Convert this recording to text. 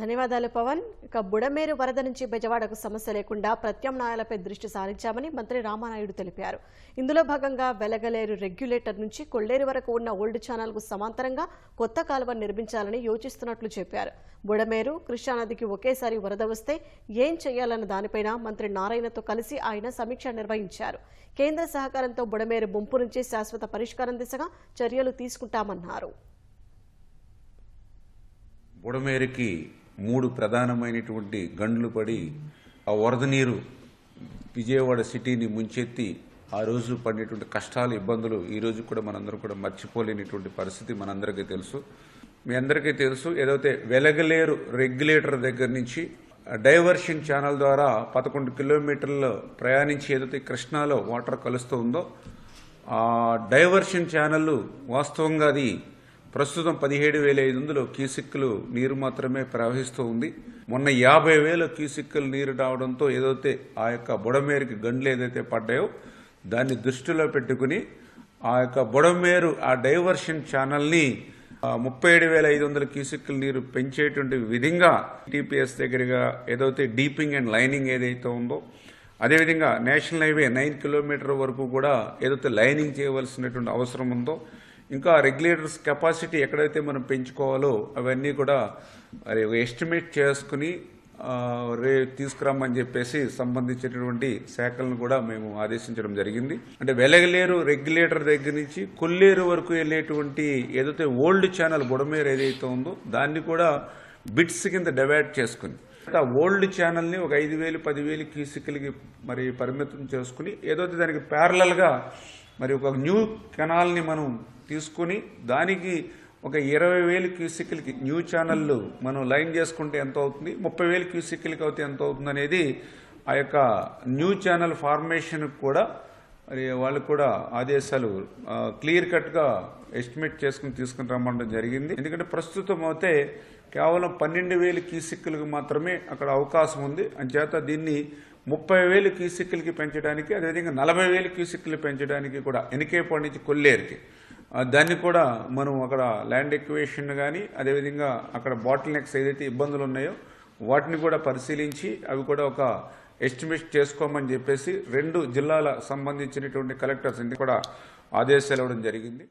ధన్యవాదాలు పవన్. ఇక బుడమేరు వరద నుంచి బెజవాడకు సమస్య లేకుండా ప్రత్యామ్నాయాలపై దృష్టి సారించామని మంత్రి రామానాయుడు తెలిపారు. ఇందులో భాగంగా వెలగలేరు రెగ్యులేటర్ నుంచి కొల్లేరు వరకు ఉన్న ఓల్డ్ ఛానల్కు సమాంతరంగా కొత్త కాలువ నిర్మించాలని యోచిస్తున్నట్లు చెప్పారు. బుడమేరు కృష్ణానదికి ఒకేసారి వరద వస్తే ఏం చేయాలన్న దానిపైన మంత్రి నారాయణతో కలిసి ఆయన సమీక్ష నిర్వహించారు. కేంద్ర సహకారంతో బుడమేరు ముంపు నుంచి శాశ్వత పరిష్కారం దిశగా చర్యలు తీసుకుంటామన్నారు. బుడమేరుకి మూడు ప్రధానమైనటువంటి గండ్లు పడి ఆ వరద నీరు విజయవాడ సిటీని ముంచెత్తి ఆ రోజు పడినటువంటి కష్టాలు ఇబ్బందులు ఈ రోజు కూడా మనందరం కూడా మర్చిపోలేనిటువంటి పరిస్థితి మనందరికీ తెలుసు. మీ అందరికీ తెలుసు ఏదైతే వెలగలేరు రెగ్యులేటర్ దగ్గర నుంచి డైవర్షన్ ఛానల్ ద్వారా పదకొండు కిలోమీటర్లు ప్రయాణించి ఏదైతే కృష్ణాలో వాటర్ కలుస్తూ ఉందో ఆ డైవర్షన్ ఛానల్ వాస్తవంగా అది ప్రస్తుతం పదిహేడు వేల ఐదు వందలు క్యూసిక్కులు నీరు మాత్రమే ప్రవహిస్తూ ఉంది. మొన్న యాభై వేల క్యూసిక్కులు నీరు రావడంతో ఏదైతే ఆ యొక్క బుడమేరుకి గండ్లు ఏదైతే పడ్డాయో దాన్ని దృష్టిలో పెట్టుకుని ఆ యొక్క బుడమేరు ఆ డైవర్షన్ ఛానల్ని ముప్పై ఏడు వేల ఐదు వందల క్యూసిక్కుల నీరు పెంచేటువంటి విధంగా టీపీఎస్ దగ్గరగా ఏదైతే డీపింగ్ అండ్ లైనింగ్ ఏదైతే ఉందో అదేవిధంగా నేషనల్ హైవే నైన్ కిలోమీటర్ వరకు కూడా ఏదైతే లైనింగ్ చేయవలసినటువంటి అవసరం ఉందో ఇంకా రెగ్యులేటర్స్ కెపాసిటీ ఎక్కడైతే మనం పెంచుకోవాలో అవన్నీ కూడా మరి ఎస్టిమేట్ చేసుకుని రే తీసుకురమ్మని చెప్పేసి సంబంధించినటువంటి శాఖలను కూడా మేము ఆదేశించడం జరిగింది. అంటే వెలగలేరు రెగ్యులేటర్ దగ్గర నుంచి కొల్లేరు వరకు వెళ్ళేటువంటి ఏదైతే ఓల్డ్ ఛానల్ బుడమేరు ఏదైతే ఉందో దాన్ని కూడా బిట్స్ కింద డివైడ్ చేసుకుని ఓల్డ్ ఛానల్ని ఒక ఐదు వేలు పదివేలు క్యూసికల్కి మరి పరిమితం చేసుకుని ఏదైతే దానికి ప్యారలల్గా మరి ఒక న్యూ కెనాల్ని మనం తీసుకుని దానికి ఒక ఇరవై వేలు క్యూసిక్లకి న్యూ ఛానళ్ళు మనం లైన్ చేసుకుంటే ఎంత అవుతుంది? ముప్పై వేలు క్యూసిక్లకి అయితే ఎంత అవుతుంది అనేది ఆ యొక్క న్యూ ఛానల్ ఫార్మేషన్కి కూడా మరి వాళ్ళు కూడా ఆదేశాలు క్లియర్ కట్గా ఎస్టిమేట్ చేసుకుని తీసుకుని రమ్మడం జరిగింది. ఎందుకంటే ప్రస్తుతం అయితే కేవలం పన్నెండు వేలు కీసిక్కులకు మాత్రమే అక్కడ అవకాశం ఉంది. అంచేత దీన్ని ముప్పై వేలు కీసిక్కులకి పెంచడానికి అదేవిధంగా నలభై వేలు కీసిక్కులు పెంచడానికి కూడా ఎనికేపాడు నుంచి కొల్లేరుకి. దాన్ని కూడా మనం అక్కడ ల్యాండ్ ఎక్వేషన్ కానీ అదేవిధంగా అక్కడ బాటిల్ నెక్స్ ఏదైతే ఇబ్బందులు ఉన్నాయో వాటిని కూడా పరిశీలించి అవి కూడా ఒక ఎస్టిమేట్ చేసుకోమని చెప్పేసి రెండు జిల్లాల సంబంధించినటువంటి కలెక్టర్స్ కూడా ఆదేశాలు ఇవ్వడం జరిగింది.